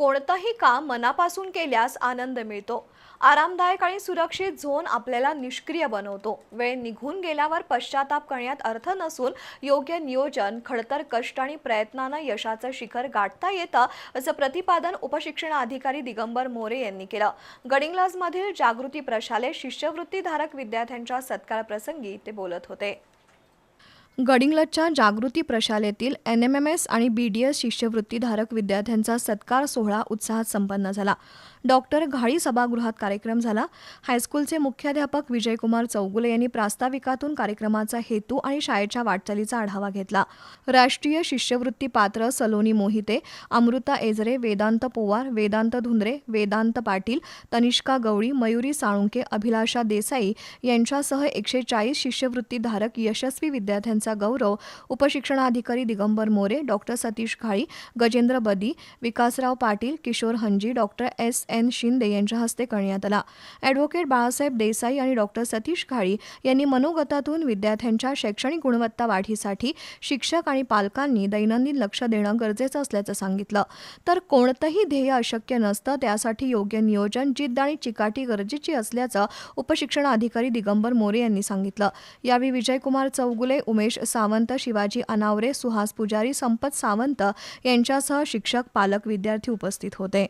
कोणतंही काम मनापासून केल्यास आनंद मिळतो. आरामदायक आणि सुरक्षित झोन आपल्याला निष्क्रिय बनवतो. वेळ निघून गेल्यावर पश्चाताप करण्यात अर्थ नसून योग्य नियोजन खडतर कष्ट आणि प्रयत्नानं यशाचं शिखर गाठता येतं असं प्रतिपादन उपशिक्षण अधिकारी दिगंबर मोरे यांनी केलं. गडिंग्लाजमधील जागृती प्रशालेत शिष्यवृत्तीधारक विद्यार्थ्यांच्या सत्कार प्रसंगी ते बोलत होते. गडिंग्लजच्या जागृती प्रशालेतील एन एम एम एस आणि बी डी एस शिष्यवृत्तीधारक विद्यार्थ्यांचा सत्कार सोहळा उत्साहात संपन्न झाला. डॉक्टर घाळी सभागृहात कार्यक्रम झाला. हायस्कूलचे मुख्याध्यापक विजयकुमार चौगुले यांनी प्रास्ताविकातून कार्यक्रमाचा हेतू आणि शाळेच्या वाटचालीचा आढावा घेतला. राष्ट्रीय शिष्यवृत्ती पात्र सलोनी मोहिते अमृता एजरे वेदांत पोवार वेदांत धुंद्रे वेदांत पाटील तनिष्का गवळी मयुरी साळुंके अभिलाषा देसाई यांच्यासह एकशे चाळीस शिष्यवृत्तीधारक यशस्वी विद्यार्थ्यांचा गौरव उपशिक्षणाधिकारी दिगंबर मोरे डॉक्टर सतीश घाळी गजेंद्र बदी विकासराव पाटील किशोर हंजी डॉक्टर एस. एन. शिंदे यांच्या हस्ते करण्यात आला. ॲडव्होकेट बाळासाहेब देसाई आणि डॉक्टर सतीश घाळी यांनी मनोगतातून विद्यार्थ्यांच्या शैक्षणिक गुणवत्ता वाढीसाठी शिक्षक आणि पालकांनी दैनंदिन लक्ष देणं गरजेचं असल्याचं सांगितलं. तर कोणतंही ध्येय अशक्य नसतं त्यासाठी योग्य नियोजन जिद्द आणि चिकाटी गरजेची असल्याचं उपशिक्षणाधिकारी दिगंबर मोरे यांनी सांगितलं. यावेळी विजयकुमार चौगुले उमेश सावंत शिवाजी अनावरे सुहास पुजारी संपत सावंत यांच्यासह शिक्षक पालक विद्यार्थी उपस्थित होते.